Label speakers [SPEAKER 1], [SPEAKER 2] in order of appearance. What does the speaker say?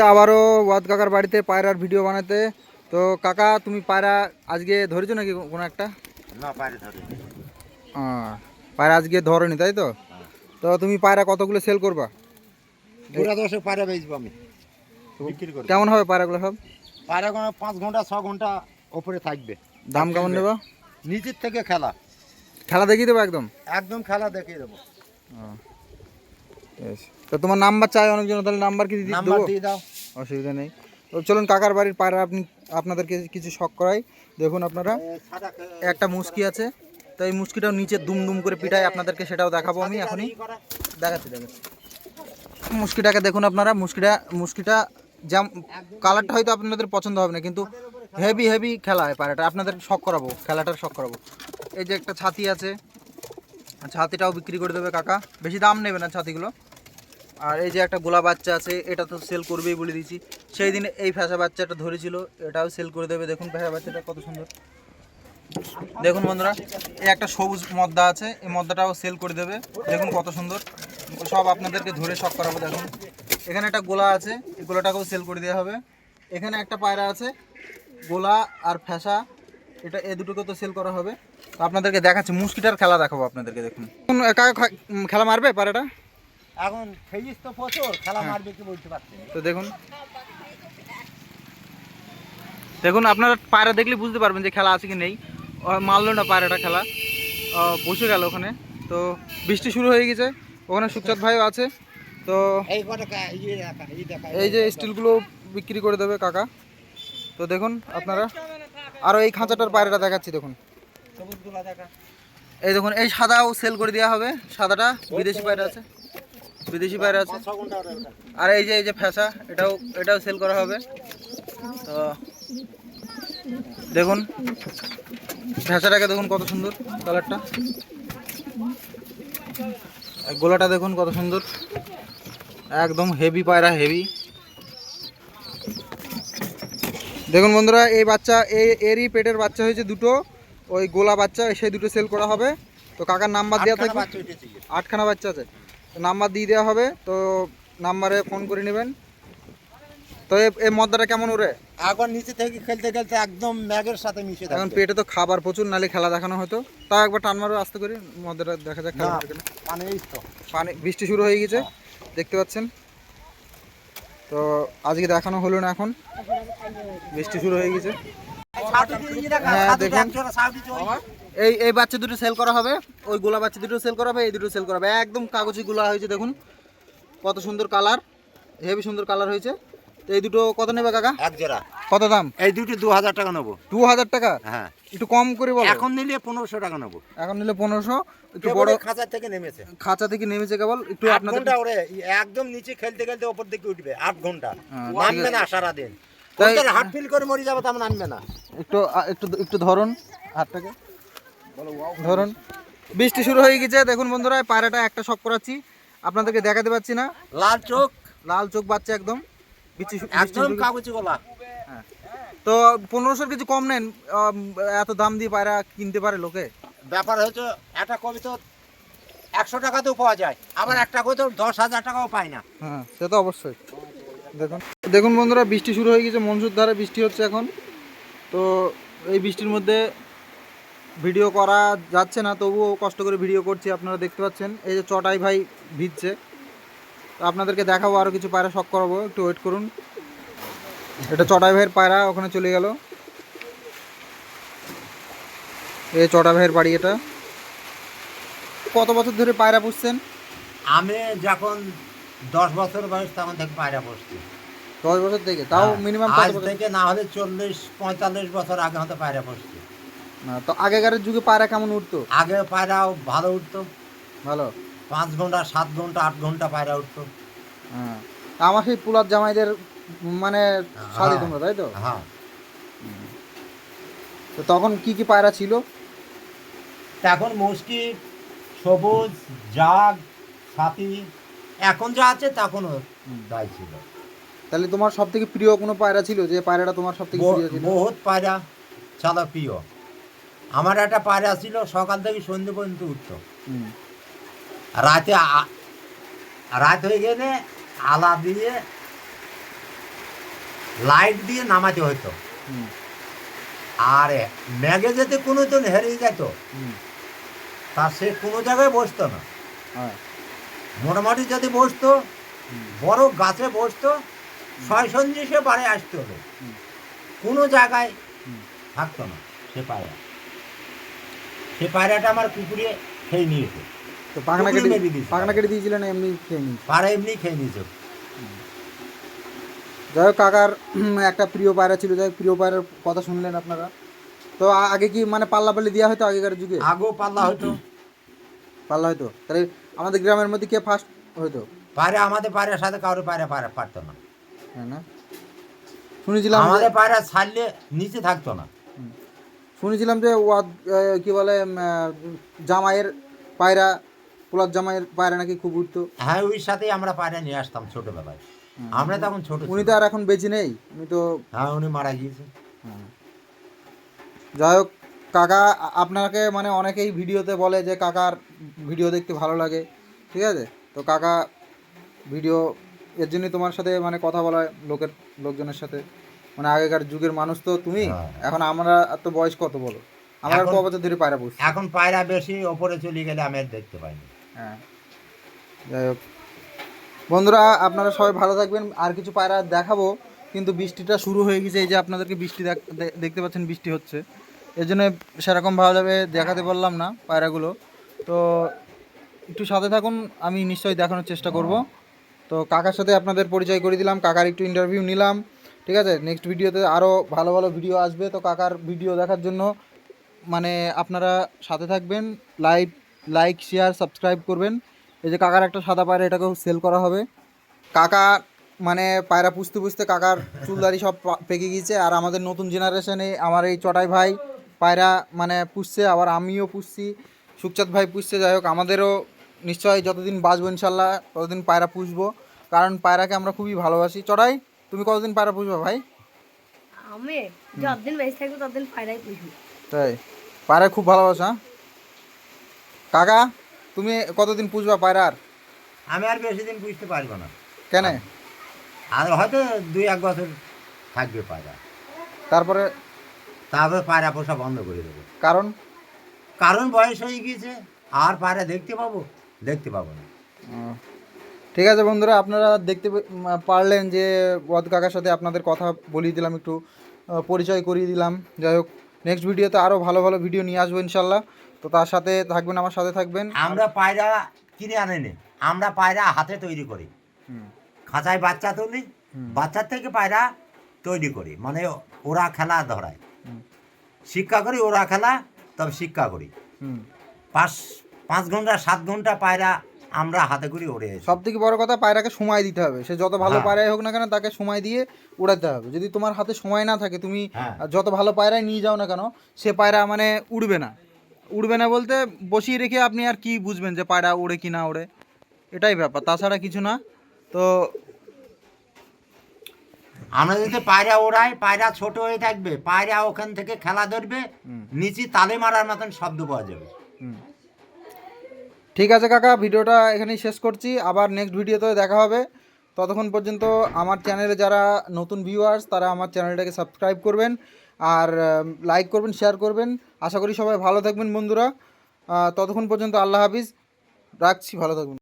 [SPEAKER 1] আবারও ওয়াদ কাকার বাড়িতে পায়রার ভিডিও বানাতে। তো কাকা তুমি পায়রা আজকে ধরেছো নাকি কোনো একটা?
[SPEAKER 2] না পারে ধরে
[SPEAKER 1] পায়রা আজকে ধরনি তাই তো? তো তুমি পায়রা কতগুলো সেল করবা?
[SPEAKER 2] দশে পায়রা বেচবো আমি।
[SPEAKER 1] কেমন হবে পায়রাগুলো সব?
[SPEAKER 2] পায়রা কোনো পাঁচ ঘণ্টা ছ ঘণ্টা ওপরে থাকবে।
[SPEAKER 1] দাম কেমন নেবা?
[SPEAKER 2] নিচের থেকে খেলা।
[SPEAKER 1] খেলা দেখিয়ে দেবো একদম?
[SPEAKER 2] একদম খেলা দেখিয়ে দেবো।
[SPEAKER 1] তো তোমার নাম্বার চাই অনেকজন তাহলে নাম্বার কি দিয়ে
[SPEAKER 2] নাম্বার দিয়ে দাও।
[SPEAKER 1] অসুবিধা নেই। তো চলুন কাকার বাড়ির পায়রা আপনি আপনাদেরকে কিছু শখ করাই। দেখুন আপনারা একটা মুসকি আছে। তো এই মুসকিটাও নিচে দুম দুম করে পিটায় আপনাদেরকে সেটাও দেখাবো আমি এখনই। দেখাচ্ছি দেখাচ্ছি। মুসকিটাকে দেখুন আপনারা মুসকিটা মুসকিটা যেম কালারটা হয়তো আপনাদের পছন্দ হবে না কিন্তু হেভি হেভি খেলা হয় পায়রাটা আপনাদের শখ করাবো খেলাটার শখ করাবো। এই যে একটা ছাতি আছে ছাতিটাও বিক্রি করে দেবে কাকা। বেশি দাম নেবে না ছাতিগুলো। আর এই যে একটা গোলা বাচ্চা আছে, এটা তো সেল করবেই বলে দিয়েছি। সেই দিন এই ফ্যাসা বাচ্চাটা ধরেছিল, এটাও সেল করে দেবে। দেখুন ফ্যাসা বাচ্চাটা কত সুন্দর। দেখুন বন্ধুরা, এই একটা সবুজ মদ্দা আছে, এই মদ্দাটাও সেল করে দেবে। দেখুন কত সুন্দর। সব আপনাদেরকে ধরে শখ করাবো, দেখুন। এখানে একটা গোলা আছে, এই গোলাটাকেও সেল করে দেওয়া হবে। এখানে একটা পায়রা আছে, গোলা আর ফ্যাসা, এটা এ দুটোকে তো সেল করা হবে। তো আপনাদেরকে দেখাচ্ছি মুস্কিটার খেলা দেখাবো আপনাদেরকে, দেখুন। কাকা খেলা মারবে পায়রাটা?
[SPEAKER 2] এখন খেয়েছিস তো প্রচুর খেলা মারবে কি বলতে পারছি
[SPEAKER 1] তো দেখুন। দেখুন আপনারা পায়রা দেখলে বুঝতে পারবেন যে খেলা আছে কি নেই। মারলো না পায়রাটা খেলা। বসে গেল ওখানে। তো বৃষ্টি শুরু হয়ে গেছে। ওখানে সুখচাঁদ ভাইও আছে। তো
[SPEAKER 2] এই
[SPEAKER 1] যে স্টিলগুলো বিক্রি করে দেবে কাকা। তো দেখুন আপনারা। আরও এই খাঁচাটার পায়রাটা দেখাচ্ছি দেখুন। এই দেখুন এই সাদাও সেল করে দেওয়া হবে। সাদাটা বিদেশি পায়রা আছে। বিদেশি পায়রা আছে। আর এই যে এই যে ফ্যাসা এটাও এটাও সেল করা হবে। তো দেখুন ফ্যাসাটাকে দেখুন কত সুন্দর কালারটা গোলাটা দেখুন কত সুন্দর। একদম হেভি পায়রা হেভি দেখুন বন্ধুরা এই বাচ্চা এই এরই পেটের বাচ্চা হয়েছে দুটো। ওই গোলা বাচ্চা সেই দুটো সেল করা হবে। তো কাকার নাম্বার দেওয়া থাকবে। আটখানা বাচ্চা আছে। নাম্বার দিয়ে দেওয়া হবে তো নাম্বারে ফোন করে নেবেন। তো এই মদ্দাটা কেমন ওরে?
[SPEAKER 2] এখন নিচে থেকে খেলতে খেলতে একদম ম্যাগের সাথে মিশে
[SPEAKER 1] এখন পেটে তো খাবার প্রচুর নালে খেলা দেখানো হতো তা একবার টান মারো আস্তে করে মদ্দাটা দেখা যাক খেলা
[SPEAKER 2] না। মানে এই তো।
[SPEAKER 1] পানি বৃষ্টি শুরু হয়ে গেছে দেখতে পাচ্ছেন। তো আজকে দেখানো হলো না এখন বৃষ্টি শুরু হয়ে গেছে। হ্যাঁ, দেখুন। এই এই বাচ্চা দুটো সেল করা হবে ওই গোলা বাচ্চা দুটো সেল করা হবে এই দুটো সেল করা হবে। একদম কাগজি গোলা হয়েছে দেখুন। কত সুন্দর কালার হেভি সুন্দর কালার হয়েছে। এই দুটো কত নেবে কাকা?
[SPEAKER 2] এক জোড়া।
[SPEAKER 1] কত দাম?
[SPEAKER 2] এই দুটো দু হাজার টাকা নেব।
[SPEAKER 1] দু হাজার টাকা?
[SPEAKER 2] হ্যাঁ।
[SPEAKER 1] একটু কম করে বলো।
[SPEAKER 2] এখন নিলে পনেরোশো টাকা নেব।
[SPEAKER 1] এখন নিলে পনেরোশো একটু বড়
[SPEAKER 2] খাঁচার থেকে নেমেছে।
[SPEAKER 1] খাঁচা থেকে নেমেছে কেবল একটু
[SPEAKER 2] আট
[SPEAKER 1] আপনাদের
[SPEAKER 2] ঘণ্টা ওরে একদম নিচে খেলতে খেলতে ওপর দিকে উঠবে আট ঘণ্টা।
[SPEAKER 1] হ্যাঁ,
[SPEAKER 2] নামবে না সারাদিন।
[SPEAKER 1] তাই-
[SPEAKER 2] হাট ফিল করে মরে যাবে তেমন নামবে না।
[SPEAKER 1] একটু একটু একটু ধরুন হাতটাকে। ধরুন বৃষ্টি শুরু হয়ে গেছে। দেখুন বন্ধুরা পায়রাটা একটা শখ করাচ্ছি। আপনাদেরকে দেখাতে পাচ্ছি না।
[SPEAKER 2] লাল চোখ।
[SPEAKER 1] লাল চোখ বাচ্চা একদম।
[SPEAKER 2] কাগজি গোলা।
[SPEAKER 1] হ্যাঁ। তো পনেরোশোর কিছু কম নেন। এত দাম দিয়ে পায়রা কিনতে পারে লোকে।
[SPEAKER 2] ব্যাপার হচ্ছে একটা কবি তো একশো টাকাতেও পাওয়া যায়। আবার একটা কবি তো দশ হাজার টাকাও পায় না।
[SPEAKER 1] হ্যাঁ সে তো অবশ্যই। দেখুন দেখুন বন্ধুরা বৃষ্টি শুরু হয়ে গেছে। মনসুর ধারে বৃষ্টি হচ্ছে এখন। তো এই বৃষ্টির মধ্যে ভিডিও করা যাচ্ছে না তবুও কষ্ট করে ভিডিও করছি আপনারা দেখতে পাচ্ছেন। এই যে চটাই ভাই ভিজছে। তো আপনাদেরকে দেখাবো আরও কিছু পায়রা শখ করাবো। একটু ওয়েট করুন। এটা চটাই ভাইয়ের পায়রা ওখানে চলে গেল। এই চটা ভাইয়ের বাড়ি এটা। কত বছর ধরে পায়রা পুষছেন?
[SPEAKER 2] আমি যখন দশ বছর বয়স তখন থেকে পায়রা বসছি
[SPEAKER 1] দশ বছর থেকে? তাও মিনিমাম
[SPEAKER 2] হ্যাঁ। আজ থেকে না হলে চল্লিশ পঁয়তাল্লিশ বছর আগে হয়তো পায়রা
[SPEAKER 1] না তো আগেকার যুগে পায়রা কেমন উঠতো?
[SPEAKER 2] আগে পায়রাও ভালো উঠতো।
[SPEAKER 1] ভালো?
[SPEAKER 2] পাঁচ ঘণ্টা সাত ঘণ্টা আট ঘণ্টা পায়রা উঠতো।
[SPEAKER 1] হ্যাঁ। আমার সেই পুলার জামাইদের মানে সাদি
[SPEAKER 2] হ্যাঁ।
[SPEAKER 1] তোমরা তাই তো?
[SPEAKER 2] হ্যাঁ।
[SPEAKER 1] তো তখন কি কি পায়রা ছিল?
[SPEAKER 2] এখন মুশকি সবুজ জাগ সাথী এখন যা আছে তখনও তাই ছিল।
[SPEAKER 1] তাহলে তোমার সব থেকে প্রিয় কোনো পায়রা ছিল? যে পায়রাটা তোমার সব থেকে প্রিয় ছিল?
[SPEAKER 2] বহুত পায়রা ছাড়া প্রিয়। আমার একটা পায়রা ছিল সকাল থেকে সন্ধ্যে পর্যন্ত উঠতো। রাতে রাত হয়ে গেলে আলা দিয়ে লাইট দিয়ে নামাতে হতো।
[SPEAKER 1] হুম,
[SPEAKER 2] আর ম্যাগে যদি কোনো জন হেরিয়ে যেত। তা সে কোনো জায়গায় বসতো না। মোটামুটি যদি বসতো বড় গাছে বসতো ছয় সন্ধিসে বাড়ি আসতে হলো কোনো জায়গায় থাকতো না সে পায়রা। সে পায়রাটা আমার কুকুরে খেয়ে নিয়েছে।
[SPEAKER 1] তো পাখনা কেটে। পাখনা কেটে দিয়েছিলেন এমনি খেয়ে নিন
[SPEAKER 2] পায়রা এমনি খেয়ে নিয়েছে।
[SPEAKER 1] যাই হোক কাকার একটা প্রিয় পায়রা ছিল। যাই প্রিয় পায়রার কথা শুনলেন আপনারা। তো আগে কি মানে পাল্লা পাল্লি দেওয়া হতো আগেকার যুগে?
[SPEAKER 2] আগেও পাল্লা হতো।
[SPEAKER 1] পাল্লা হয়তো তাহলে আমাদের গ্রামের মধ্যে কে ফার্স্ট হয়তো
[SPEAKER 2] পায়রা আমাদের পায়রার সাথে কারোর পায়রা পায়রা পারতো না।
[SPEAKER 1] হ্যাঁ না? শুনেছিলাম
[SPEAKER 2] আমাদের পায়রা ছাড়লে নিচে থাকতো না।
[SPEAKER 1] শুনেছিলাম যে ওয়াদ কি বলে জামাইয়ের পায়রা পোলার জামাইয়ের পায়রা নাকি খুব উঠতো।
[SPEAKER 2] হ্যাঁ ওই সাথেই আমরা পায়রা নিয়ে আসতাম ছোটবেলায়। আমরা তখন ছোট
[SPEAKER 1] উনি তো আর এখন বেঁচে নেই উনি তো
[SPEAKER 2] হ্যাঁ উনি মারা গিয়েছে।
[SPEAKER 1] যাই হোক কাকা আপনাকে মানে অনেকেই ভিডিওতে বলে যে কাকার ভিডিও দেখতে ভালো লাগে ঠিক আছে? তো কাকা ভিডিও এর জন্যই তোমার সাথে মানে কথা বলা হয় লোকের লোকজনের সাথে। মানে আগেকার যুগের মানুষ তো তুমি
[SPEAKER 2] হ্যাঁ।
[SPEAKER 1] এখন আমরা আর তো বয়স কত বলো? আমরা আর ক বছর ধরে পায়রা পুষছি
[SPEAKER 2] এখন পায়রা বেশি ওপরে চলে গেলে আমি আর দেখতে পাইনি
[SPEAKER 1] হ্যাঁ। যাই হোক। বন্ধুরা আপনারা সবাই ভালো থাকবেন। আর কিছু পায়রা দেখাবো কিন্তু বৃষ্টিটা শুরু হয়ে গেছে। এই যে আপনাদেরকে বৃষ্টি দেখ- দেখতে পাচ্ছেন বৃষ্টি হচ্ছে। এর জন্য সেরকম ভালোভাবে দেখাতে পারলাম না পায়রাগুলো। তো একটু সাথে থাকুন আমি নিশ্চয়ই দেখানোর চেষ্টা করব। তো কাকার সাথে আপনাদের পরিচয় করে দিলাম। কাকার একটু ইন্টারভিউ নিলাম। ঠিক আছে? নেক্সট ভিডিওতে আরও ভালো ভালো ভিডিও আসবে। তো কাকার ভিডিও দেখার জন্য মানে আপনারা সাথে থাকবেন। লাইক লাইক শেয়ার সাবস্ক্রাইব করবেন। এই যে কাকার একটা সাদা পায়রা, এটাকেও সেল করা হবে। কাকা মানে পায়রা পুষতে পুষতে কাকার চুলদারি সব পেকে গিয়েছে। আর আমাদের নতুন জেনারেশনে আমার এই চটাই ভাই পায়রা মানে পুষছে, আবার আমিও পুষছি, সুখচাঁদ ভাই পুষছে। যাই হোক, আমাদেরও নিশ্চয়ই যতদিন বাঁচবো ইনশাল্লাহ, ততদিন পায়রা পুষবো। কারণ পায়রাকে আমরা খুবই ভালোবাসি। চটাই তুমি কতদিন পায়রা পুষবে ভাই?
[SPEAKER 3] আমি যতদিন বেঁচে থাকব ততদিন পায়রাই পুষবো।
[SPEAKER 1] তাই? পায়রা খুব ভালোবাসা হ্যাঁ? কাকা তুমি কতদিন পুষবা পায়রার
[SPEAKER 2] আমি আর বেশি দিন পুষতে পারব না।
[SPEAKER 1] কেন?
[SPEAKER 2] আর হয়তো দুই এক বছর থাকবে পায়রা
[SPEAKER 1] তারপরে?
[SPEAKER 2] তারপরে পায়রা পোষা বন্ধ করে দেবো।
[SPEAKER 1] কারণ?
[SPEAKER 2] কারণ বয়স হয়ে গিয়েছে আর পায়রা দেখতে পাবো? দেখতে পাবো না।
[SPEAKER 1] ঠিক আছে বন্ধুরা আপনারা দেখতে পারলেন যে বদ কাকার সাথে আপনাদের কথা বলিয়ে দিলাম একটু পরিচয় করিয়ে দিলাম। যাই হোক নেক্সট ভিডিওতে আরও ভালো ভালো ভিডিও নিয়ে আসব ইনশাল্লাহ তো তার সাথে থাকবেন আমার সাথে থাকবেন।
[SPEAKER 2] আমরা পায়রা কিনে আনেনি আমরা পায়রা হাতে তৈরি করি। খাঁচায় বাচ্চা তুলি বাচ্চার থেকে পায়রা তৈরি করি মানে ওরা খেলা ধরায়। শিক্ষা করি ওরা খেলা তবে শিক্ষা করি। পাঁচ পাঁচ ঘণ্টা সাত ঘণ্টা পায়রা আমরা হাতে করে ওড়ে
[SPEAKER 1] সব থেকে বড় কথা পায়রাকে সময় দিতে হবে সে যত ভালো
[SPEAKER 2] হ্যাঁ।
[SPEAKER 1] পায়রাই হোক না কেন তাকে সময় দিয়ে উড়াতে হবে যদি তোমার হাতে সময় না থাকে তুমি
[SPEAKER 2] হ্যাঁ।
[SPEAKER 1] যত ভালো পায়রাই নিয়ে যাও না কেন সে পায়রা মানে উড়বে না উড়বে না বলতে বসিয়ে রেখে আপনি আর কি বুঝবেন যে পায়রা উড়ে কি না উড়ে এটাই ব্যাপার তাছাড়া কিছু না তো
[SPEAKER 2] আমরা যদি পায়রা ওড়াই পায়রা ছোট হয়ে থাকবে পায়রা ওখান থেকে খেলা ধরবে। নিচে তালে মারার মতন শব্দ পাওয়া যাবে।
[SPEAKER 1] ঠিক আছে কাকা, ভিডিওটা এখানেই শেষ করছি। আবার নেক্সট ভিডিওতে দেখা হবে। ততক্ষণ পর্যন্ত আমার চ্যানেলে যারা নতুন ভিউয়ার্স তারা আমার চ্যানেলটাকে সাবস্ক্রাইব করবেন। আর লাইক করবেন শেয়ার করবেন। আশা করি সবাই ভালো থাকবেন বন্ধুরা। ততক্ষণ পর্যন্ত আল্লাহ হাফিজ। রাখছি, ভালো থাকবেন।